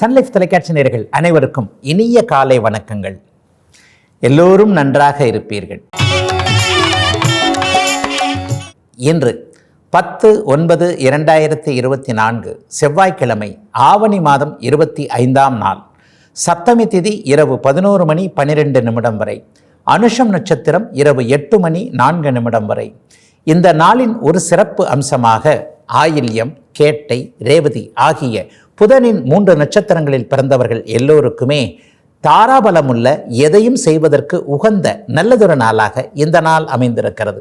Sun Life தொலைக்காட்சி நேர்கள் அனைவருக்கும் இனிய காலை வணக்கங்கள். எல்லோரும் நன்றாக இருப்பீர்கள். இன்று பத்து ஒன்பது இரண்டாயிரத்தி இருபத்தி நான்கு செவ்வாய்க்கிழமை ஆவணி மாதம் இருபத்தி ஐந்தாம் நாள். சப்தமி திதி இரவு பதினோரு மணி பன்னிரெண்டு நிமிடம் வரை. அனுஷம் நட்சத்திரம் இரவு எட்டு மணி நான்கு நிமிடம் வரை. இந்த நாளின் ஒரு சிறப்பு அம்சமாக ஆயில்யம் கேட்டை ரேவதி ஆகிய புதனின் மூன்று நட்சத்திரங்களில் பிறந்தவர்கள் எல்லோருக்குமே தாராபலமுள்ள எதையும் செய்வதற்கு உகந்த நல்லதொரு நாளாக இந்த நாள் அமைந்திருக்கிறது.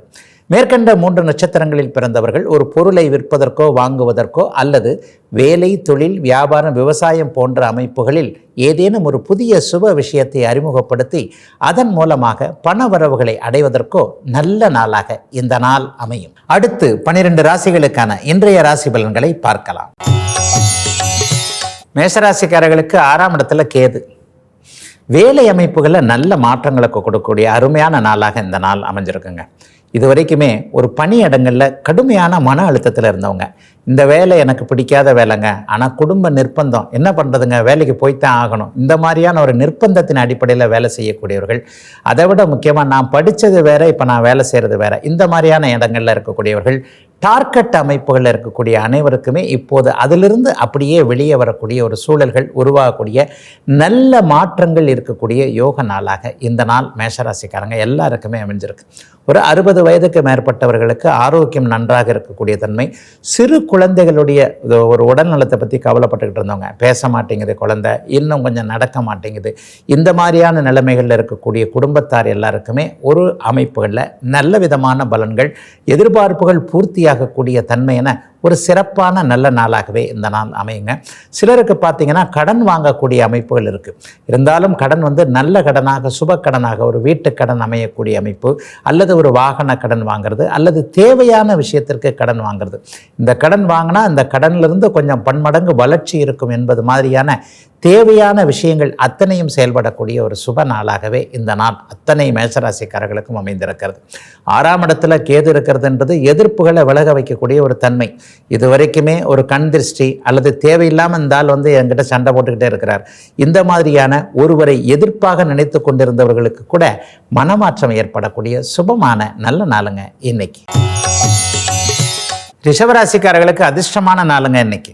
மேற்கண்ட மூன்று நட்சத்திரங்களில் பிறந்தவர்கள் ஒரு பொருளை விற்பதற்கோ வாங்குவதற்கோ அல்லது வேலை தொழில் வியாபாரம் விவசாயம் போன்ற அமைப்புகளில் ஏதேனும் ஒரு புதிய சுப விஷயத்தை அறிமுகப்படுத்தி அதன் மூலமாக பண வரவுகளை அடைவதற்கோ நல்ல நாளாக இந்த நாள் அமையும். அடுத்து பனிரெண்டு ராசிகளுக்கான இன்றைய ராசி பலன்களை பார்க்கலாம். மேஷராசிக்காரர்களுக்கு ஆறாம் இடத்துல கேது. வேலை அமைப்புகளில் நல்ல மாற்றங்களுக்கு கொடுக்கக்கூடிய அருமையான நாளாக இந்த நாள் அமைஞ்சிருக்குங்க. இது வரைக்குமே ஒரு பணி இடங்களில் கடுமையான மன அழுத்தத்தில் இருந்தவங்க. இந்த வேலை எனக்கு பிடிக்காத வேலைங்க. ஆனால் குடும்ப நிர்பந்தம் என்ன பண்ணுறதுங்க வேலைக்கு போய்த்தான் ஆகணும். இந்த மாதிரியான ஒரு நிர்பந்தத்தின் அடிப்படையில் வேலை செய்யக்கூடியவர்கள். அதை விட முக்கியமாக நான் படித்தது வேற இப்போ நான் வேலை செய்கிறது வேற. இந்த மாதிரியான இடங்களில் இருக்கக்கூடியவர்கள் டார்கெட் அமைப்புகளில் இருக்கக்கூடிய அனைவருக்குமே இப்போது அதிலிருந்து அப்படியே வெளியே வரக்கூடிய ஒரு சூழல்கள் உருவாகக்கூடிய நல்ல மாற்றங்கள் இருக்கக்கூடிய யோக நாளாக இந்த நாள் மேஷராசிக்காரங்க எல்லாருக்குமே அமைஞ்சிருக்கு. ஒரு அறுபது வயதுக்கு மேற்பட்டவர்களுக்கு ஆரோக்கியம் நன்றாக இருக்கக்கூடிய தன்மை சிறு குழந்தைகளுடைய ஒரு உடல்நலத்தை பற்றி கவலைப்பட்டுக்கிட்டு இருந்தவங்க பேச மாட்டேங்குது குழந்தை இன்னும் கொஞ்சம் நடக்க மாட்டேங்குது. இந்த மாதிரியான நிலைமைகளில் இருக்கக்கூடிய குடும்பத்தார் எல்லாருக்குமே ஒரு அமைப்புகளில் நல்ல விதமான பலன்கள் எதிர்பார்ப்புகள் பூர்த்தி பூர்த்தியாகக்கூடிய தன்மை என ஒரு சிறப்பான நல்ல நாளாகவே இந்த நாள் அமையுங்க. சிலருக்கு பார்த்தீங்கன்னா கடன் வாங்கக்கூடிய அமைப்புகள் இருக்குது இருந்தாலும் கடன் வந்து நல்ல கடனாக சுப கடனாக ஒரு வீட்டு கடன் அமையக்கூடிய அமைப்பு அல்லது ஒரு வாகன கடன் வாங்குறது அல்லது தேவையான விஷயத்திற்கு கடன் வாங்குறது. இந்த கடன் வாங்கினா இந்த கடன்லேருந்து கொஞ்சம் பன்மடங்கு வளர்ச்சி இருக்கும் என்பது மாதிரியான தேவையான விஷயங்கள் அத்தனையும் செயல்படக்கூடிய ஒரு சுப நாளாகவே இந்த நாள் அத்தனை மேசராசிக்காரர்களுக்கும் அமைந்திருக்கிறது. ஆறாம் இடத்துல கேது இருக்கிறதுன்றது எதிர்ப்புகளை விலக வைக்கக்கூடிய ஒரு தன்மை. இது வரைக்குமே ஒரு கண் திருஷ்டி அல்லது தேவையில்லாமல் இந்த வந்து என்கிட்ட சண்டை போட்டுக்கிட்டே இருக்கிறார். இந்த மாதிரியான ஒருவரை எதிர்ப்பாக நினைத்து கொண்டிருந்தவர்களுக்கு கூட மனமாற்றம் ஏற்படக்கூடிய சுபமான நல்ல நாளுங்க இன்னைக்கு. ரிஷபராசிக்காரர்களுக்கு அதிர்ஷ்டமான நாளுங்க இன்னைக்கு.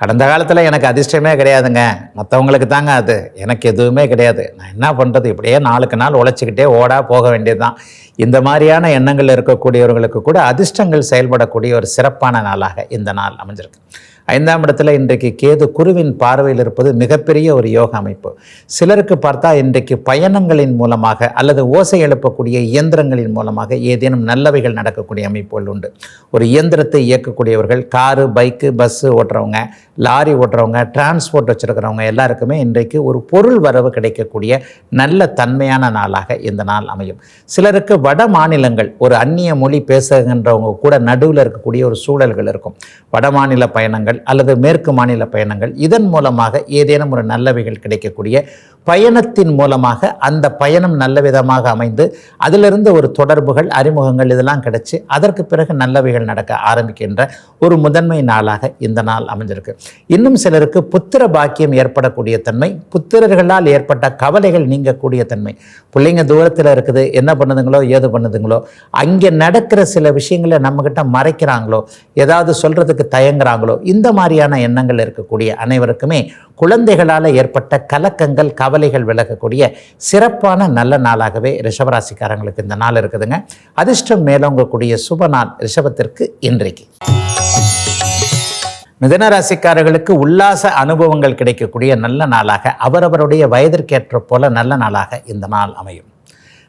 கடந்த காலத்தில் எனக்கு அதிர்ஷ்டமே கிடையாதுங்க. மற்றவங்களுக்கு தாங்க அது. எனக்கு எதுவுமே கிடையாது. நான் என்ன பண்ணுறது இப்படியே நாளுக்கு நாள் உழைச்சிக்கிட்டே ஓடா போக வேண்டியதுதான். இந்த மாதிரியான எண்ணங்கள் இருக்கக்கூடியவர்களுக்கு கூட அதிர்ஷ்டங்கள் செயல்படக்கூடிய ஒரு சிறப்பான நாளாக இந்த நாள் அமைஞ்சிருக்கு. ஐந்தாம் இடத்துல இன்றைக்கு கேது குருவின் பார்வையில் இருப்பது மிகப்பெரிய ஒரு யோக அமைப்பு. சிலருக்கு பார்த்தா இன்றைக்கு பயணங்களின் மூலமாக அல்லது ஓசை எழுப்பக்கூடிய இயந்திரங்களின் மூலமாக ஏதேனும் நல்லவைகள் நடக்கக்கூடிய அமைப்புகள் உண்டு. ஒரு இயந்திரத்தை இயக்கக்கூடியவர்கள் காரு பைக்கு பஸ்ஸு ஓட்டுறவங்க லாரி ஓட்டுறவங்க டிரான்ஸ்போர்ட் வச்சுருக்கிறவங்க எல்லாருக்குமே இன்றைக்கு ஒரு பொருள் வரவு கிடைக்கக்கூடிய நல்ல தன்மையான நாளாக இந்த நாள் அமையும். சிலருக்கு வட மாநிலங்கள் ஒரு அந்நிய மொழி பேசுகின்றவங்க கூட நடுவில் இருக்கக்கூடிய ஒரு சூழல்கள் இருக்கும். வட மாநில பயணங்கள் அல்லது மேற்கு மாநில பயணங்கள். இதன் மூலமாக ஏதேனும் ஒரு நல்லவைகள் கிடைக்கக்கூடிய பயணத்தின் மூலமாக அந்த பயணம் நல்ல விதமாக அமைந்து அதிலிருந்து ஒரு தொடர்புகள் அறிமுகங்கள் இதெல்லாம் கிடைச்சு அதற்கு பிறகு நல்லவைகள் நடக்க ஆரம்பிக்கின்ற ஒரு முதன்மை நாளாக இந்த நாள் அமைஞ்சிருக்கு. இன்னும் சிலருக்கு புத்திர பாக்கியம் ஏற்படக்கூடிய தன்மை புத்திரர்களால் ஏற்பட்ட கவலைகள் நீங்கக்கூடிய தன்மை. பிள்ளைங்க தூரத்தில் இருக்குது என்ன பண்ணுதுங்களோ ஏது பண்ணுதுங்களோ அங்கே நடக்கிற சில விஷயங்களை நம்மக்கிட்ட மறைக்கிறாங்களோ ஏதாவது சொல்கிறதுக்கு தயங்குறாங்களோ இந்த மாதிரியான எண்ணங்கள் இருக்கக்கூடிய அனைவருக்குமே குழந்தைகளால் ஏற்பட்ட கலக்கங்கள் கவலைகள் விலகக்கூடிய சிறப்பான நல்ல நாளாகவே ரிஷபராசிக்காரங்களுக்கு இந்த நாள் இருக்குதுங்க. அதிர்ஷ்டம் மேலோங்கக்கூடிய சுப நாள் ரிஷபத்திற்கு இன்றைக்கு. மிதன ராசிக்காரர்களுக்கு உல்லாச அனுபவங்கள் கிடைக்கக்கூடிய நல்ல நாளாக அவரவருடைய வயதிற்கேற்ற போல நல்ல நாளாக இந்த நாள் அமையும்.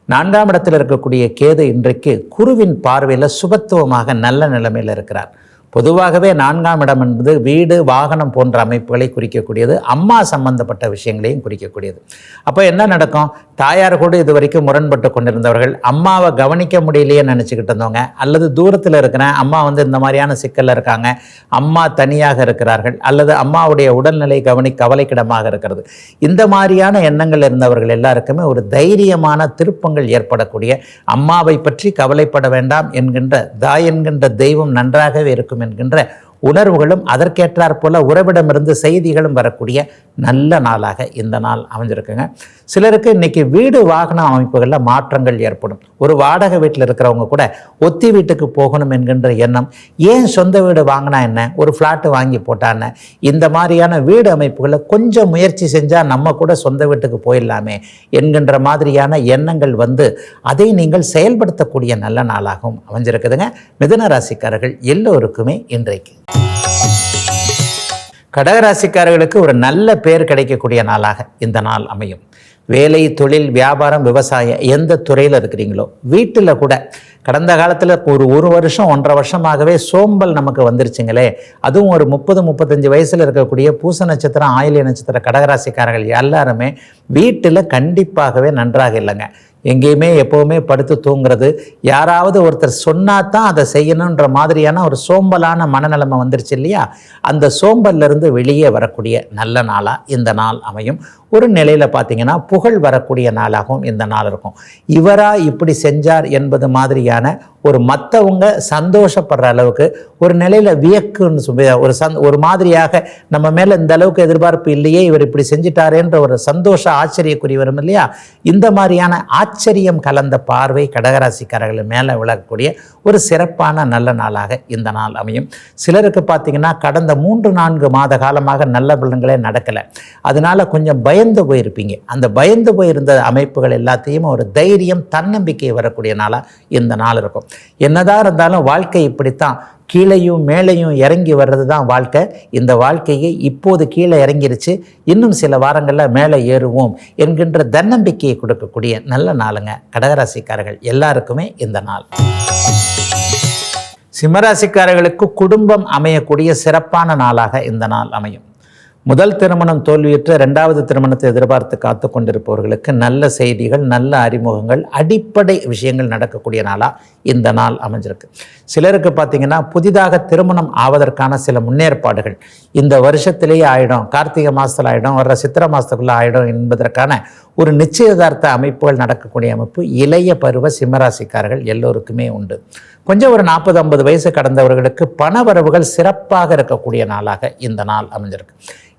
நான்காம் இடத்தில் இருக்கக்கூடிய கேது இன்றைக்கு குருவின் பார்வையில் சுபத்துவமாக நல்ல நிலைமையில் இருக்கிறார். பொதுவாகவே நான்காம் இடம் என்பது வீடு வாகனம் போன்ற அமைப்புகளை குறிக்கக்கூடியது. அம்மா சம்பந்தப்பட்ட விஷயங்களையும் குறிக்கக்கூடியது. அப்போ என்ன நடக்கும்? தாயார் கூட இது வரைக்கும் முரண்பட்டு கொண்டிருந்தவர்கள் அம்மாவை கவனிக்க முடியலையே நினச்சிக்கிட்டு இருந்தவங்க அல்லது தூரத்தில் இருக்கிறேன் அம்மா வந்து இந்த மாதிரியான சிக்கலில் இருக்காங்க அம்மா தனியாக இருக்கிறார்கள் அல்லது அம்மாவுடைய உடல்நிலை கவனி கவலைக்கிடமாக இருக்கிறது. இந்த மாதிரியான எண்ணங்கள் இருந்தவர்கள் எல்லாருக்குமே ஒரு தைரியமான திருப்பங்கள் ஏற்படக்கூடிய அம்மாவை பற்றி கவலைப்பட வேண்டாம் என்கின்ற தாய் என்கின்ற தெய்வம் நன்றாகவே இருக்கும் என்கின்ற உணர்வுகளும் அதற்கேற்றாற்போல் உறவிடமிருந்து செய்திகளும் வரக்கூடிய நல்ல நாளாக இந்த நாள் அமைஞ்சிருக்குங்க. சிலருக்கு இன்னைக்கு வீடு வாகன அமைப்புகளில் மாற்றங்கள் ஏற்படும். ஒரு வாடகை வீட்டில் இருக்கிறவங்க கூட ஒத்தி வீட்டுக்கு போகணும் என்கின்ற எண்ணம். ஏன் சொந்த வீடு வாங்கினா என்ன? ஒரு ஃப்ளாட்டு வாங்கி போட்டா என்ன? இந்த மாதிரியான வீடு அமைப்புகளை கொஞ்சம் முயற்சி செஞ்சால் நம்ம கூட சொந்த வீட்டுக்கு போயிடலாமே என்கின்ற மாதிரியான எண்ணங்கள் வந்து அதை நீங்கள் செயல்படுத்தக்கூடிய நல்ல நாளாகவும் அமைஞ்சிருக்குதுங்க. மிதுன ராசிக்காரர்கள் எல்லோருக்குமே இன்றைக்கு. கடகராசிக்காரர்களுக்கு ஒரு நல்ல பேர் கிடைக்கக்கூடிய நாளாக இந்த நாள் அமையும். வேலை தொழில் வியாபாரம் விவசாயம் எந்த துறையில் இருக்கிறீங்களோ வீட்டில் கூட கடந்த காலத்தில் ஒரு ஒரு வருஷம் ஒன்றரை வருஷமாகவே சோம்பல் நமக்கு வந்துருச்சுங்களே. அதுவும் ஒரு முப்பது முப்பத்தஞ்சு வயசில் இருக்கக்கூடிய பூச நட்சத்திரம் ஆயிலிய நட்சத்திர கடகராசிக்காரர்கள் எல்லாருமே வீட்டில் கண்டிப்பாகவே நன்றாக இல்லைங்க. எங்கேயுமே எப்போவுமே படுத்து தூங்குறது. யாராவது ஒருத்தர் சொன்னா தான் அதை செய்யணுன்ற மாதிரியான ஒரு சோம்பலான மனநிலைமை வந்துருச்சு இல்லையா? அந்த சோம்பல்லிருந்து வெளியே வரக்கூடிய நல்ல நாளாக இந்த நாள் அமையும். ஒரு நிலையில் பார்த்தீங்கன்னா புகழ் வரக்கூடிய நாளாகவும் இந்த நாள் இருக்கும். இவராக இப்படி செஞ்சார் என்பது மாதிரியான ஒரு மற்றவங்க சந்தோஷப்படுற அளவுக்கு ஒரு நிலையில் வியக்குன்னு சொல்லி ஒரு சந் ஒரு மாதிரியாக நம்ம மேலே இந்த அளவுக்கு எதிர்பார்ப்பு இல்லையே இவர் இப்படி செஞ்சிட்டாரேன்ற ஒரு சந்தோஷ ஆச்சரியக்குறி வரும் இல்லையா? இந்த மாதிரியான ஆச்சரியம் கலந்த பார்வை கடகராசிக்காரர்கள் மேலே விளக்கக்கூடிய ஒரு சிறப்பான நல்ல நாளாக இந்த நாள் அமையும். சிலருக்கு பார்த்தீங்கன்னா கடந்த மூன்று நான்கு மாத காலமாக நல்ல பலன்களே நடக்கலை. அதனால கொஞ்சம் பயந்து போயிருப்பீங்க. அந்த பயந்து போயிருந்த அமைப்புகள் எல்லாத்தையும் ஒரு தைரியம் தன்னம்பிக்கை வரக்கூடிய நாளாக இந்த நாள் இருக்கும். என்னதான் இருந்தாலும் வாழ்க்கை இப்படித்தான். கீழையும் மேலேயும் இறங்கி வர்றது தான் வாழ்க்கை. இந்த வாழ்க்கையை இப்போது கீழே இறங்கிருச்சு. இன்னும் சில வாரங்களில் மேலே ஏறுவோம் என்கின்ற தன்னம்பிக்கையை கொடுக்கக்கூடிய நல்ல நாளுங்க. கடகராசிக்காரர்கள் எல்லாருக்குமே இந்த நாள். சிம்மராசிக்காரர்களுக்கு குடும்பம் அமையக்கூடிய சிறப்பான நாளாக இந்த நாள் அமையும். முதல் திருமணம் தோல்வியுற்ற ரெண்டாவது திருமணத்தை எதிர்பார்த்து காத்து கொண்டிருப்பவர்களுக்கு நல்ல செய்திகள் நல்ல அறிமுகங்கள் அடிப்படை விஷயங்கள் நடக்கக்கூடிய நாளாக இந்த நாள் அமைஞ்சிருக்கு. சிலருக்கு பார்த்தீங்கன்னா புதிதாக திருமணம் ஆவதற்கான சில முன்னேற்பாடுகள். இந்த வருஷத்திலேயே ஆகிடும் கார்த்திகை மாதத்தில் ஆயிடும் வர்ற சித்திரை மாதத்துக்குள்ளே ஆகிடும் என்பதற்கான ஒரு நிச்சயதார்த்த அமைப்புகள் நடக்கக்கூடிய அமைப்பு இளைய பருவ சிம்மராசிக்காரர்கள் எல்லோருக்குமே உண்டு. கொஞ்சம் ஒரு நாற்பது ஐம்பது வயசு கடந்தவர்களுக்கு பண வரவுகள் சிறப்பாக இருக்கக்கூடிய நாளாக இந்த நாள் அமைஞ்சிருக்கு.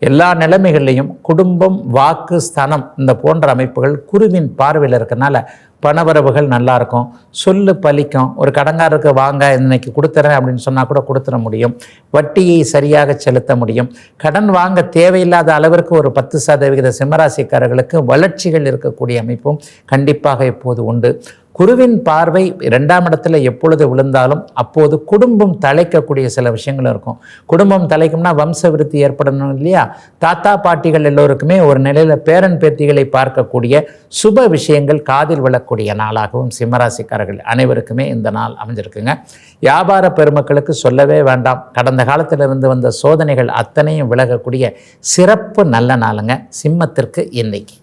எல்லா நிலைமைகள்லையும் குடும்பம் வாக்கு ஸ்தனம் இந்த போன்ற அமைப்புகள் குருவின் பார்வையில் இருக்கனால பணவரவுகள் நல்லாயிருக்கும். சொல்லு பலிக்கும் ஒரு கடங்காரருக்கு வாங்க இன்னைக்கு கொடுத்துறேன் அப்படின்னு சொன்னால் கூட கொடுத்துட முடியும். வட்டியை சரியாக செலுத்த முடியும். கடன் வாங்க தேவையில்லாத அளவிற்கு ஒரு பத்து சதவிகித சிம்மராசிக்காரர்களுக்கு வளர்ச்சிகள் இருக்கக்கூடிய அமைப்பும் கண்டிப்பாக இப்போது உண்டு. குருவின் பார்வை இரண்டாம் இடத்துல எப்பொழுது விழுந்தாலும் அப்போது குடும்பம் தலைக்கக்கூடிய சில விஷயங்கள் இருக்கும். குடும்பம் தலைக்கும்னா வம்ச விருத்தி ஏற்படணும் இல்லையா? தாத்தா பாட்டிகள் எல்லோருக்குமே ஒரு நிலையில் பேரன் பேத்திகளை பார்க்கக்கூடிய சுப விஷயங்கள் காதில் விழக்கூடிய நாளாகவும் சிம்மராசிக்காரர்கள் அனைவருக்குமே இந்த நாள் அமைஞ்சிருக்குங்க. வியாபார பெருமக்களுக்கு சொல்லவே வேண்டாம். கடந்த காலத்திலிருந்து வந்த சோதனைகள் அத்தனையும் விலகக்கூடிய சிறப்பு நல்ல நாளுங்க. சிம்மத்திற்கு இன்னைக்கு.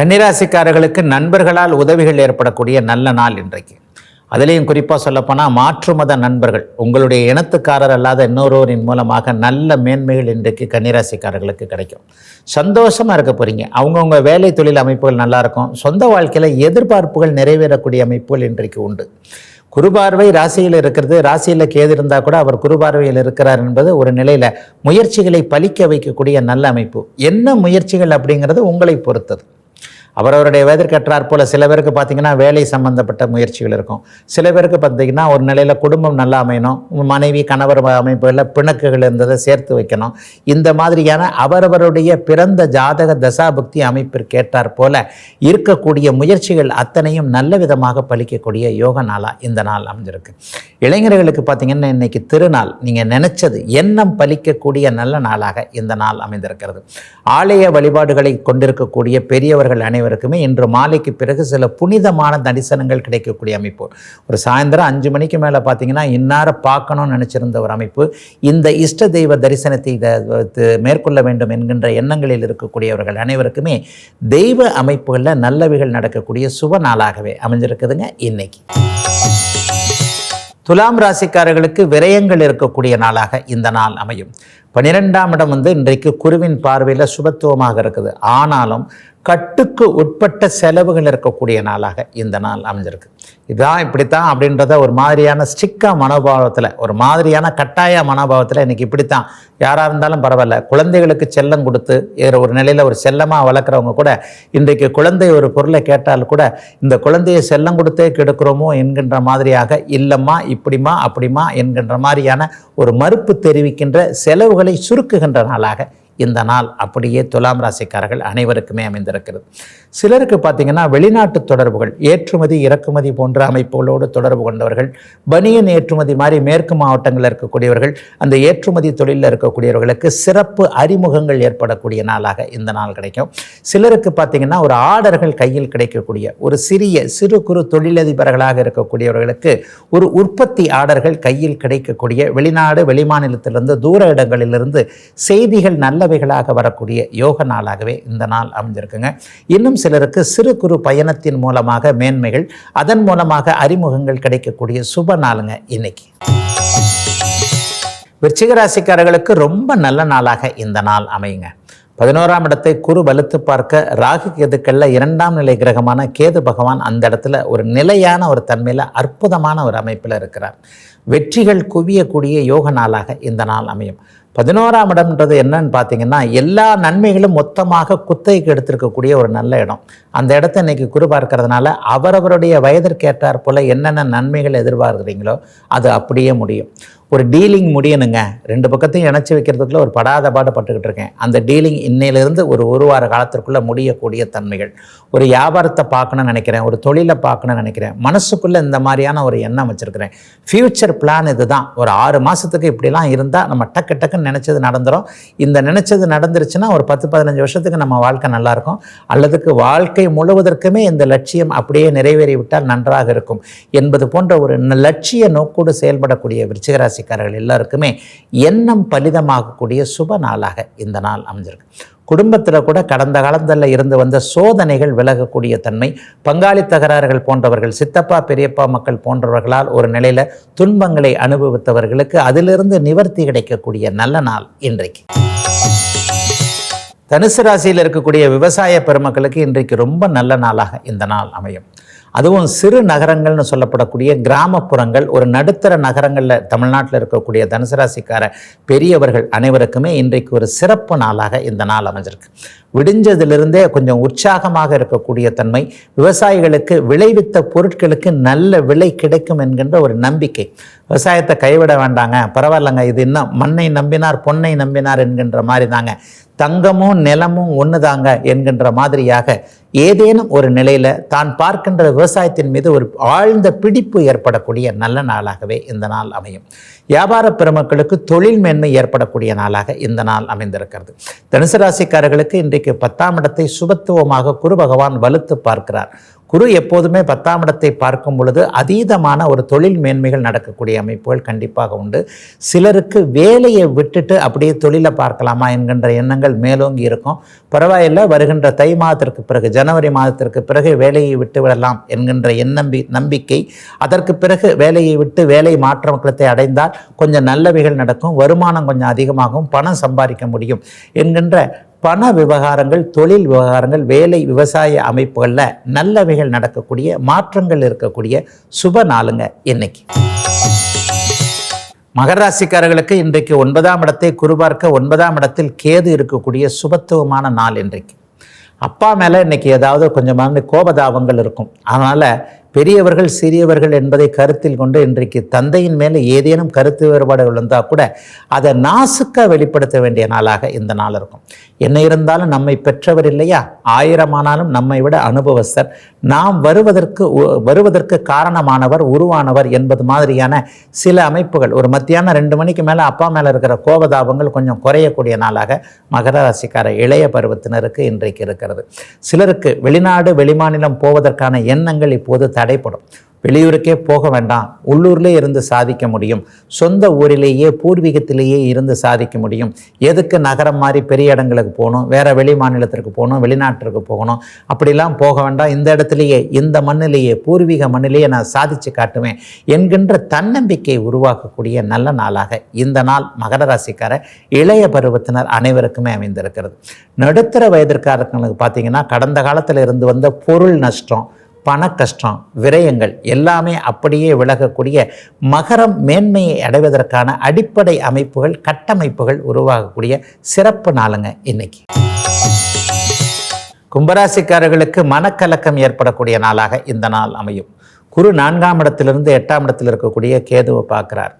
கன்னிராசிக்காரர்களுக்கு நண்பர்களால் உதவிகள் ஏற்படக்கூடிய நல்ல நாள் இன்றைக்கு. அதுலேயும் குறிப்பாக சொல்லப்போனால் மாற்று மத நண்பர்கள் உங்களுடைய இனத்துக்காரர் அல்லாத இன்னொருவரின் மூலமாக நல்ல மேன்மைகள் இன்றைக்கு கன்னிராசிக்காரர்களுக்கு கிடைக்கும். சந்தோஷமாக இருக்க போகிறீங்க அவங்கவுங்க வேலை தொழில் அமைப்புகள் நல்லாயிருக்கும் சொந்த வாழ்க்கையில் எதிர்பார்ப்புகள் நிறைவேறக்கூடிய அமைப்புகள் இன்றைக்கு உண்டு. குருபார்வை ராசியில் இருக்கிறது. ராசியில் கேது இருந்தால் கூட அவர் குருபார்வையில் இருக்கிறார் என்பது ஒரு நிலையில் முயற்சிகளை பலிக்க வைக்கக்கூடிய நல்ல அமைப்பு. என்ன முயற்சிகள் அப்படிங்கிறது உங்களை பொறுத்தது. அவரவருடைய வேதற்கற்றாற் போல சில பேருக்கு பார்த்தீங்கன்னா வேலை சம்பந்தப்பட்ட முயற்சிகள் இருக்கும். சில பேருக்கு பார்த்தீங்கன்னா ஒரு நிலையில் குடும்பம் நல்லா அமையணும் மனைவி கணவர் அமைப்புகளில் பிணக்குகள் இருந்ததை சேர்த்து வைக்கணும். இந்த மாதிரியான அவரவருடைய பிறந்த ஜாதக தசாபக்தி அமைப்பிற்கு ஏற்றாற் போல இருக்கக்கூடிய முயற்சிகள் அத்தனையும் நல்ல விதமாக பலிக்கக்கூடிய யோக நாளாக இந்த நாள் அமைஞ்சிருக்கு. இளைஞர்களுக்கு பார்த்தீங்கன்னா இன்னைக்கு திருநாள். நீங்கள் நினைச்சது எண்ணம் பலிக்கக்கூடிய நல்ல நாளாக இந்த நாள் அமைந்திருக்கிறது. ஆலய வழிபாடுகளை கொண்டிருக்கக்கூடிய பெரியவர்கள் அனைவரும் அனைவருக்குமே இன்று மாலைக்கு பிறகு சில புனிதமான தரிசனங்கள் கிடைக்கக்கூடிய அமைப்பு. ஒரு சாயந்தரம் அஞ்சு மணிக்கு மேலே பார்த்தீங்கன்னா இன்னார பார்க்கணும்னு நினச்சிருந்த ஒரு அமைப்பு. இந்த இஷ்ட தெய்வ தரிசனத்தை மேற்கொள்ள வேண்டும் என்கின்ற எண்ணங்களில் இருக்கக்கூடியவர்கள் அனைவருக்குமே தெய்வ அமைப்புகளில் நல்லவைகள் நடக்கக்கூடிய சுப நாளாகவே அமைஞ்சிருக்குதுங்க இன்னைக்கு. துலாம் ராசிக்காரர்களுக்கு விரயங்கள் இருக்கக்கூடிய நாளாக இந்த நாள் அமையும். பன்னிரெண்டாம் இடம் வந்து இன்றைக்கு குருவின் பார்வையில் சுபத்துவமாக இருக்குது. ஆனாலும் கட்டுக்கு உட்பட்ட செலவுகள் இருக்கக்கூடிய நாளாக இந்த நாள் அமைஞ்சிருக்கு. இதான் இப்படித்தான் அப்படின்றத ஒரு மாதிரியான ஸ்டிக்காக மனோபாவத்தில் ஒரு மாதிரியான கட்டாய மனோபாவத்தில் இன்றைக்கி இப்படித்தான். யாராக இருந்தாலும் பரவாயில்ல. குழந்தைகளுக்கு செல்லம் கொடுத்து ஒரு நிலையில் ஒரு செல்லமாக வளர்க்குறவங்க கூட இன்றைக்கு குழந்தை ஒரு பொருளை கேட்டால் கூட இந்த குழந்தையை செல்லம் கொடுத்தே கெடுக்கிறோமோ என்கின்ற மாதிரியாக இல்லைம்மா இப்படிமா அப்படிமா என்கின்ற மாதிரியான ஒரு மறுப்பு தெரிவிக்கின்ற செலவுகளை சுருக்குகின்ற நாளாக இந்த நாள் அப்படியே துலாம் ராசிக்காரர்கள் அனைவருக்குமே அமைந்திருக்கிறது. சிலருக்கு பார்த்தீங்கன்னா வெளிநாட்டு தொடர்புகள் ஏற்றுமதி இறக்குமதி போன்ற அமைப்புகளோடு தொடர்பு கொண்டவர்கள் பனியன் ஏற்றுமதி மாதிரி மேற்கு மாவட்டங்களில் இருக்கக்கூடியவர்கள் அந்த ஏற்றுமதி தொழிலில் இருக்கக்கூடியவர்களுக்கு சிறப்பு அறிமுகங்கள் ஏற்படக்கூடிய நாளாக இந்த நாள் கிடைக்கும். சிலருக்கு பார்த்தீங்கன்னா ஒரு ஆர்டர்கள் கையில் கிடைக்கக்கூடிய ஒரு சிறிய சிறு குறு தொழிலதிபர்களாக இருக்கக்கூடியவர்களுக்கு ஒரு உற்பத்தி ஆர்டர்கள் கையில் கிடைக்கக்கூடிய வெளிநாடு வெளிமாநிலத்திலிருந்து தூர இடங்களிலிருந்து செய்திகள் நல்ல நல்லவைகளாக வரக்கூடிய யோக நாளாகவே இந்த நாள் அமைஞ்சிருக்குங்க. இன்னும் சிலருக்கு சிறு குறு பயணத்தின் மூலமாக மேன்மைகள் அதன் மூலமாக அறிமுகங்கள் கிடைக்கக்கூடிய சுப நாளுங்க இன்னைக்கு. விருச்சிகராசிக்காரர்களுக்கு ரொம்ப நல்ல நாளாக இந்த நாள் அமையுங்க. பதினோராம் இடத்தை குரு வலுத்து பார்க்க ராகு கேதுக்கள்ல இரண்டாம் நிலை கிரகமான கேது பகவான் அந்த இடத்துல ஒரு நிலையான ஒரு தன்மையில் அற்புதமான ஒரு அமைப்பில் இருக்கிறார். வெற்றிகள் குவியக்கூடிய யோக நாளாக இந்த நாள் அமையும். பதினோராம் இடம்ன்றது என்னன்னு பார்த்தீங்கன்னா எல்லா நன்மைகளும் மொத்தமாக குத்தைக்கு எடுத்திருக்கக்கூடிய ஒரு நல்ல இடம். அந்த இடத்த இன்னைக்கு குரு பார்க்கறதுனால அவரவருடைய வயதிற்கேற்றார் போல என்னென்ன நன்மைகள் எதிர்பார்க்குறீங்களோ அது அப்படியே முடியும். ஒரு டீலிங் முடியணுங்க. ரெண்டு பக்கத்தையும் இணைச்சி வைக்கிறதுக்குள்ள ஒரு படாத பாடுபட்டுக்கிட்டு இருக்கேன். அந்த டீலிங் இன்னையிலேருந்து ஒரு ஒரு வார காலத்திற்குள்ளே முடியக்கூடிய தன்மைகள். ஒரு வியாபாரத்தை பார்க்கணும்னு நினைக்கிறேன். ஒரு தொழிலை பார்க்கணும்னு நினைக்கிறேன். மனசுக்குள்ளே இந்த மாதிரியான ஒரு எண்ணம் வச்சுருக்கிறேன். ஃப்யூச்சர் பிளான் இதுதான். ஒரு ஆறு மாதத்துக்கு இப்படிலாம் இருந்தால் நம்ம டக்கு டக்குன்னு நினச்சது நடந்துடும் இந்த நினச்சது நடந்துருச்சுன்னா ஒரு பத்து பதினஞ்சு வருஷத்துக்கு நம்ம வாழ்க்கை நல்லாயிருக்கும் அல்லதுக்கு வாழ்க்கை முழுவதற்குமே இந்த லட்சியம் அப்படியே நிறைவேறிவிட்டால் நன்றாக இருக்கும். என்பது போன்ற ஒரு லட்சிய நோக்கோடு செயல்படக்கூடிய விருச்சிகராசி ராசிக்காரர்கள் எல்லாருக்குமே எண்ணம் பலிதமாகக்கூடிய சுப நாளாக இந்த நாள் அமைஞ்சிருக்கு. குடும்பத்தில் கூட கடந்த காலத்தில் இருந்து வந்த சோதனைகள் விலகக்கூடிய தன்மை பங்காளி தகராறுகள் போன்றவர்கள் சித்தப்பா பெரியப்பா மக்கள் போன்றவர்களால் ஒரு நிலையில் துன்பங்களை அனுபவித்தவர்களுக்கு அதிலிருந்து நிவர்த்தி கிடைக்கக்கூடிய நல்ல நாள் இன்றைக்கு. தனுசு ராசியில் இருக்கக்கூடிய விவசாய பெருமக்களுக்கு இன்றைக்கு ரொம்ப நல்ல நாளாக இந்த நாள் அமையும். அதுவும் சிறு நகரங்கள்னு சொல்லப்படக்கூடிய கிராமப்புறங்கள் ஒரு நடுத்தர நகரங்களில் தமிழ்நாட்டில் இருக்கக்கூடிய தனுசராசிக்கார பெரியவர்கள் அனைவருக்குமே இன்றைக்கு ஒரு சிறப்பு நாளாக இந்த நாள் அமைஞ்சிருக்கு. விடிஞ்சதிலிருந்தே கொஞ்சம் உற்சாகமாக இருக்கக்கூடிய தன்மை விவசாயிகளுக்கு விளைவித்த பொருட்களுக்கு நல்ல விலை கிடைக்கும் என்கின்ற ஒரு நம்பிக்கை. விவசாயத்தை கைவிட வேண்டாங்க பரவாயில்லைங்க இது இன்னும் மண்ணை நம்பினார் பொன்னை நம்பினார் என்கின்ற மாதிரி தாங்க. தங்கமும் நிலமும் ஒன்றுதாங்க என்கின்ற மாதிரியாக ஏதேனும் ஒரு நிலையில் தான் பார்க்கின்ற விவசாயத்தின் மீது ஒரு ஆழ்ந்த பிடிப்பு ஏற்படக்கூடிய நல்ல நாளாகவே இந்த நாள் அமையும். வியாபார பெருமக்களுக்கு தொழில் மேன்மை ஏற்படக்கூடிய நாளாக இந்த நாள் அமைந்திருக்கிறது. தனுசு ராசிக்காரர்களுக்கு இன்றைக்கு பத்தாம் இடத்தை சுபத்துவமாக குரு பகவான் வலுத்து பார்க்கிறார். குரு எப்போதுமே பத்தாம் இடத்தை பார்க்கும் பொழுது அதீதமான ஒரு தொழில் மேன்மைகள் நடக்கக்கூடிய அமைப்புகள் கண்டிப்பாக உண்டு. சிலருக்கு வேலையை விட்டுட்டு அப்படியே தொழிலை பார்க்கலாமா என்கின்ற எண்ணங்கள் மேலோங்கி இருக்கும். பரவாயில்லை வருகின்ற தை மாதத்திற்கு பிறகு ஜனவரி மாதத்திற்கு பிறகு வேலையை விட்டு விடலாம் என்கின்ற எண்ணம்பி நம்பிக்கை அதற்கு பிறகு வேலையை விட்டு வேலை மாற்றத்தை அடைந்தால் கொஞ்சம் நல்லவைகள் நடக்கும் வருமானம் கொஞ்சம் அதிகமாகும் பணம் சம்பாதிக்க முடியும் என்கின்ற பண விவகாரங்கள் தொழில் விவகாரங்கள் வேலை விவசாய அமைப்புகளில் நல்லவைகள் நடக்கக்கூடிய மாற்றங்கள் இருக்கக்கூடிய சுப நாளுங்க இன்னைக்கு. மகராசிக்காரர்களுக்கு இன்றைக்கு ஒன்பதாம் இடத்தை குருபார்க்க ஒன்பதாம் இடத்தில் கேது இருக்கக்கூடிய சுபத்துவமான நாள் இன்றைக்கு. அப்பா மேலே இன்னைக்கு ஏதாவது கொஞ்சமான கோபதாபங்கள் இருக்கும். அதனால் பெரியவர்கள் சிறியவர்கள் என்பதை கருத்தில் கொண்டு இன்றைக்கு தந்தையின் மேலே ஏதேனும் கருத்து வேறுபாடுகள் இருந்தால் கூட அதை நாசுக்காக வெளிப்படுத்த வேண்டிய நாளாக இந்த நாள் இருக்கும். என்ன இருந்தாலும் நம்மை பெற்றவர் இல்லையா? ஆயிரமானாலும் நம்மை விட அனுபவஸ்தர். நாம் வருவதற்கு உ- வருவதற்கு காரணமானவர் உருவானவர் என்பது மாதிரியான சில அமைப்புகள். ஒரு மத்தியானம் ரெண்டு மணிக்கு மேலே அப்பா மேலே இருக்கிற கோபதாபங்கள் கொஞ்சம் குறையக்கூடிய நாளாக மகர ராசிக்கார இளைய பருவத்தினருக்கு இன்றைக்கு இருக்கிறது. சிலருக்கு வெளிநாடு வெளிமாநிலம் போவதற்கான எண்ணங்கள் இப்போது தடைப்படும் வெளியூருக்கே போக வேண்டாம். உள்ளூர்லேயே இருந்து சாதிக்க முடியும். சொந்த ஊரிலேயே பூர்வீகத்திலேயே இருந்து சாதிக்க முடியும். எதுக்கு நகரம் மாதிரி பெரிய இடங்களுக்கு போகணும்? வேற வெளி மாநிலத்திற்கு போகணும்? வெளிநாட்டிற்கு போகணும்? அப்படிலாம் போக வேண்டாம். இந்த இடத்துலையே இந்த மண்ணிலேயே பூர்வீக மண்ணிலேயே நான் சாதிச்சு காட்டுவேன் என்கின்ற தன்னம்பிக்கை உருவாக்கக்கூடிய நல்ல நாளாக இந்த நாள் மகர ராசிக்கார இளைய பருவத்தினர் அனைவருக்குமே அமைந்திருக்கிறது. நடுத்தர வயதிற்காரங்களுக்கு பார்த்தீங்கன்னா கடந்த காலத்தில் இருந்து வந்த பொருள் நஷ்டம் பண கஷ்டம் விரயங்கள் எல்லாமே அப்படியே விலகக்கூடிய மகரம் மேன்மையை அடைவதற்கான அடிப்படை அமைப்புகள் கட்டமைப்புகள் உருவாகக்கூடிய சிறப்பு நாளுங்க இன்னைக்கு. கும்பராசிக்காரர்களுக்கு மனக்கலக்கம் ஏற்படக்கூடிய நாளாக இந்த நாள் அமையும். குரு நான்காம் இடத்திலிருந்து எட்டாம் இடத்தில் இருக்கக்கூடிய கேதுவை பார்க்குறார்.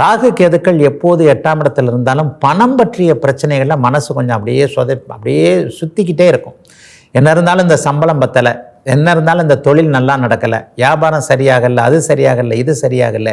ராகு கேதுக்கள் எப்போது எட்டாம் இடத்துல இருந்தாலும் பணம் பற்றிய பிரச்சனைகளில் மனசு கொஞ்சம் அப்படியே சொதை அப்படியே சுற்றிக்கிட்டே இருக்கும். என்ன இருந்தாலும் இந்த சம்பளம் பத்தலை என்ன இருந்தாலும் இந்த தொழில் நல்லா நடக்கலை. வியாபாரம் சரியாகல அது சரியாகல இது சரியாகல.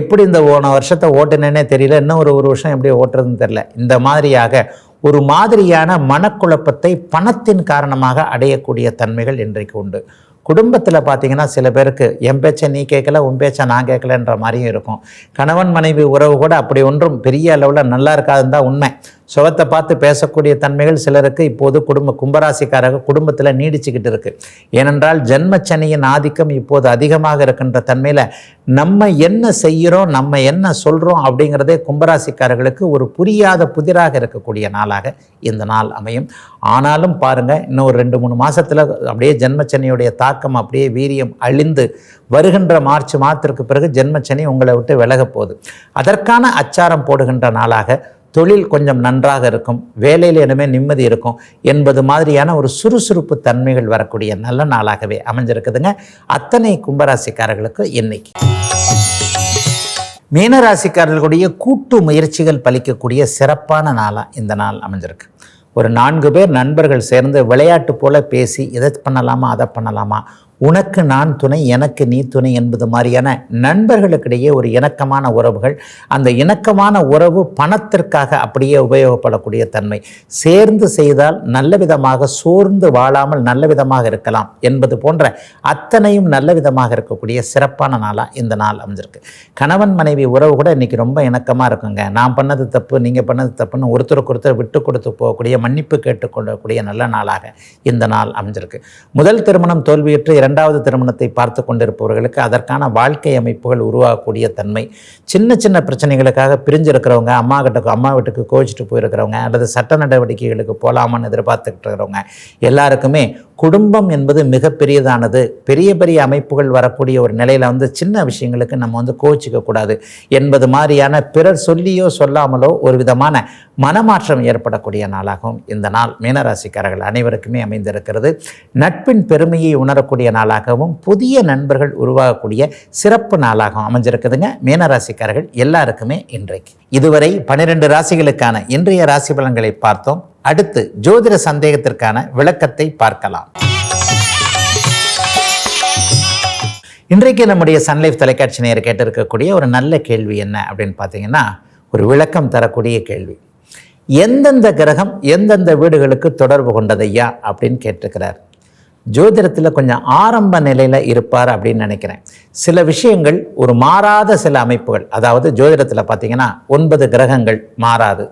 எப்படி இந்த போன வருஷத்தை ஓட்டுனேனே தெரியல. இன்னும் ஒரு ஒரு வருஷம் எப்படி ஓட்டுறதுன்னு தெரியல. இந்த மாதிரியாக ஒரு மாதிரியான மனக்குழப்பத்தை பணத்தின் காரணமாக அடையக்கூடிய தன்மைகள் இன்றைக்கு உண்டு. குடும்பத்தில் பார்த்தீங்கன்னா சில பேருக்கு என் பேச்சை நீ கேட்கல உன் பேச்சை நான் கேட்கலன்ற மாதிரியும் இருக்கும். கணவன் மனைவி உறவு கூட அப்படி ஒன்றும் பெரிய அளவில் நல்லா இருக்காதுன்னு தான் உண்மை. சுகத்தை பார்த்து பேசக்கூடிய தன்மைகள் சிலருக்கு இப்போது குடும்ப கும்பராசிக்காரக குடும்பத்தில் நீடிச்சுக்கிட்டு இருக்கு. ஏனென்றால் ஜென்மச்சனியின் ஆதிக்கம் இப்போது அதிகமாக இருக்கின்ற தன்மையில் நம்ம என்ன செய்கிறோம் நம்ம என்ன சொல்கிறோம் அப்படிங்கிறதே கும்பராசிக்காரர்களுக்கு ஒரு புரியாத புதிராக இருக்கக்கூடிய நாளாக இந்த நாள் அமையும். ஆனாலும் பாருங்கள் இன்னும் ஒரு ரெண்டு மூணு மாதத்தில் அப்படியே ஜென்மச்சனியுடைய தாக்கம் அப்படியே வீரியம் அழிந்து வருகின்ற மார்ச் மாதத்திற்கு பிறகு ஜென்மச்சனி உங்களை விட்டு விலகப் போகுது. அதற்கான அச்சாரம் போடுகின்ற நாளாக தொழில் கொஞ்சம் நன்றாக இருக்கும் வேலையில் இனிமே நிம்மதி இருக்கும் என்பது மாதிரியான ஒரு சுறுசுறுப்பு தன்மைகள் வரக்கூடிய நல்ல நாளாகவே அமைஞ்சிருக்குதுங்க. அத்தனை கும்பராசிக்காரர்களுக்கு இன்னைக்கு. மீனராசிக்காரர்களுடைய கூட்டு முயற்சிகள் பலிக்கக்கூடிய சிறப்பான நாளாக இந்த நாள் அமைஞ்சிருக்கு. ஒரு நான்கு பேர் நண்பர்கள் சேர்ந்து விளையாட்டு போல பேசி இதை பண்ணலாமா அதை பண்ணலாமா உனக்கு நான் துணை எனக்கு நீ துணை என்பது மாதிரியான நண்பர்களுக்கிடையே ஒரு இணக்கமான உறவுகள். அந்த இணக்கமான உறவு பணத்திற்காக அப்படியே உபயோகப்படக்கூடிய தன்மை. சேர்ந்து செய்தால் நல்ல விதமாக சோர்ந்து வாழாமல் நல்ல விதமாக இருக்கலாம் என்பது போன்ற அத்தனையும் நல்ல விதமாக இருக்கக்கூடிய சிறப்பான நாளாக இந்த நாள் அமைஞ்சிருக்கு. கணவன் மனைவி உறவு கூட இன்னைக்கு ரொம்ப இணக்கமாக இருக்குங்க. நான் பண்ணது தப்பு நீங்கள் பண்ணது தப்புன்னு ஒருத்தருக்கு ஒருத்தர் விட்டு கொடுத்து போகக்கூடிய மன்னிப்பு கேட்டுக்கொள்ளக்கூடிய நல்ல நாளாக இந்த நாள் அமைஞ்சிருக்கு. முதல் திருமணம் தோல்வியுற்று இரண்டாவது திருமணத்தை பார்த்து கொண்டிருப்பவர்களுக்கு அதற்கான வாழ்க்கை அமைப்புகள் உருவாகக்கூடிய தன்மை. சின்ன சின்ன பிரச்சனைகளுக்காக பிரிஞ்சிருக்கிறவங்க அம்மா கிட்ட அம்மா வீட்டுக்கு கோவிச்சிட்டு போயிருக்கிறவங்க அல்லது சட்ட நடவடிக்கைகளுக்கு போகலாமான்னு எதிர்பார்த்துக்கிட்டு இருக்கிறவங்க எல்லாருக்குமே குடும்பம் என்பது மிகப்பெரியதானது. பெரிய பெரிய அமைப்புகள் வரக்கூடிய ஒரு நிலையில் வந்து சின்ன விஷயங்களுக்கு நம்ம வந்து கோச்சிக்க கூடாது என்பது மாதிரியான பிறர் சொல்லியோ சொல்லாமலோ ஒரு விதமான மனமாற்றம் ஏற்படக்கூடிய நாளாகவும் இந்த நாள். மீனராசிக்காரர்கள் அனைவருக்குமே அமைந்திருக்கிறது. நட்பின் பெருமையை உணரக்கூடிய நாளாகவும் புதிய நண்பர்கள் உருவாகக்கூடிய சிறப்பு நாளாகவும் அமைஞ்சிருக்குதுங்க. மீனராசிக்காரர்கள் எல்லாருக்குமே இன்றைக்கு. இதுவரை பன்னிரெண்டு ராசிகளுக்கான இன்றைய ராசி பலன்களை பார்த்தோம். அடுத்து ஜோதிட சந்தேகத்திற்கான விளக்கத்தை பார்க்கலாம். இன்றைக்கு நம்முடைய சன்லைஃப் தொலைக்காட்சி நேர் கேட்டிருக்கக்கூடிய ஒரு நல்ல கேள்வி என்ன அப்படின்னு பார்த்தீங்கன்னா ஒரு விளக்கம் தரக்கூடிய கேள்வி. எந்தெந்த கிரகம் எந்தெந்த வீடுகளுக்கு தொடர்பு கொண்டதையா அப்படின்னு கேட்டிருக்கிறார். ஜோதிடத்தில் கொஞ்சம் ஆரம்ப நிலையில் இருப்பார் அப்படின்னு நினைக்கிறேன். சில விஷயங்கள் ஒரு மாறாத சில அமைப்புகள் அதாவது ஜோதிடத்தில் பார்த்தீங்கன்னா ஒன்பது கிரகங்கள் மாறாது.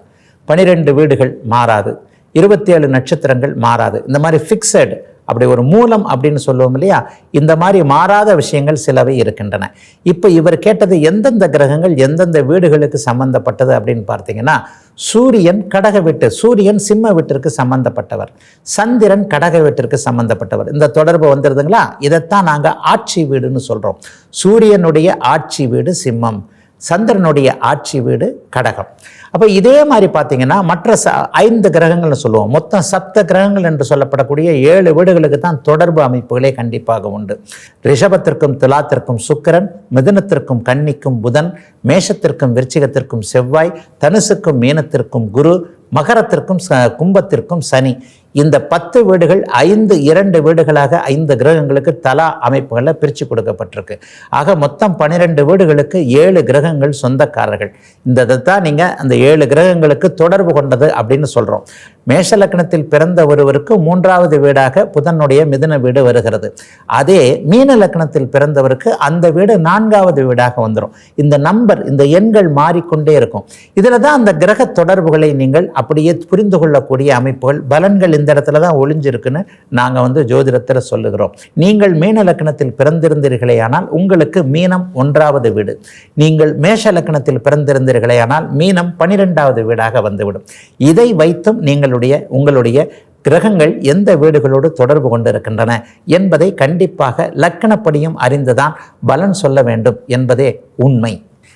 பனிரெண்டு வீடுகள் மாறாது. இருபத்தி ஏழு நட்சத்திரங்கள் மாறாது. இந்த மாதிரி ஃபிக்ஸடு அப்படி ஒரு மூலம் அப்படின்னு சொல்லுவோம் இல்லையா? இந்த மாதிரி மாறாத விஷயங்கள் சிலவை இருக்கின்றன. இப்போ இவர் கேட்டது எந்தெந்த கிரகங்கள் எந்தெந்த வீடுகளுக்கு சம்பந்தப்பட்டது அப்படின்னு பார்த்தீங்கன்னா சூரியன் கடக வீட்டு சூரியன் சிம்ம வீட்டிற்கு சம்பந்தப்பட்டவர் சந்திரன் கடக வீட்டிற்கு சம்பந்தப்பட்டவர். இந்த தொடர்பு வந்துடுதுங்களா இதைத்தான் நாங்கள் ஆட்சி வீடுன்னு சொல்கிறோம் சூரியனுடைய ஆட்சி வீடு சிம்மம். சந்திரனுடைய ஆட்சி வீடு கடகம். அப்போ இதே மாதிரி பார்த்தீங்கன்னா மற்ற ச ஐந்து கிரகங்கள்னு சொல்லுவோம். மொத்தம் சப்த கிரகங்கள் என்று சொல்லப்படக்கூடிய ஏழு வீடுகளுக்கு தான் தொடர்பு அமைப்புகளே கண்டிப்பாக உண்டு. ரிஷபத்திற்கும் துலாத்திற்கும் சுக்கிரன் மிதுனத்திற்கும் கன்னிக்கும் புதன் மேஷத்திற்கும் விருச்சிகத்திற்கும் செவ்வாய் தனுசுக்கும் மீனத்திற்கும் குரு மகரத்திற்கும் ச கும்பத்திற்கும் சனி. இந்த பத்து வீடுகள் ஐந்து இரண்டு வீடுகளாக ஐந்து கிரகங்களுக்கு தலா அமைப்புகளில் பிரித்து கொடுக்கப்பட்டிருக்கு. ஆக மொத்தம் பன்னிரெண்டு வீடுகளுக்கு ஏழு கிரகங்கள் சொந்தக்காரர்கள். இந்த தான் நீங்கள் அந்த ஏழு கிரகங்களுக்கு தொடர்பு கொண்டது அப்படின்னு சொல்கிறோம் மேஷ லக்னத்தில் பிறந்த ஒருவருக்கு மூன்றாவது வீடாக புதனுடைய மிதுன வீடு வருகிறது. அதே மீன லக்னத்தில் பிறந்தவருக்கு அந்த வீடு நான்காவது வீடாக வந்துடும் இந்த நம்பர் இந்த எண்கள் மாறிக்கொண்டே இருக்கும். இதில் தான் அந்த கிரக தொடர்புகளை நீங்கள் அப்படியே புரிந்து கொள்ளக்கூடிய அமைப்புகள் பலன்கள் இந்த இடத்துல தான் ஒளிஞ்சிருக்குன்னு நாங்கள் வந்து ஜோதிடத்தில் சொல்லுகிறோம். நீங்கள் மீன லக்னத்தில் பிறந்திருந்தீர்களே ஆனால் உங்களுக்கு மீனம் ஒன்றாவது வீடு. நீங்கள் மேஷ லக்னத்தில் பிறந்திருந்தீர்களே ஆனால் மீனம் பனிரெண்டாவது வீடாக வந்துவிடும். இதை வைத்தும் நீங்களுடைய உங்களுடைய கிரகங்கள் எந்த வீடுகளோடு தொடர்பு கொண்டிருக்கின்றன என்பதை கண்டிப்பாக லக்கணப்படியும் அறிந்துதான் பலன் சொல்ல வேண்டும் என்பதே உண்மை.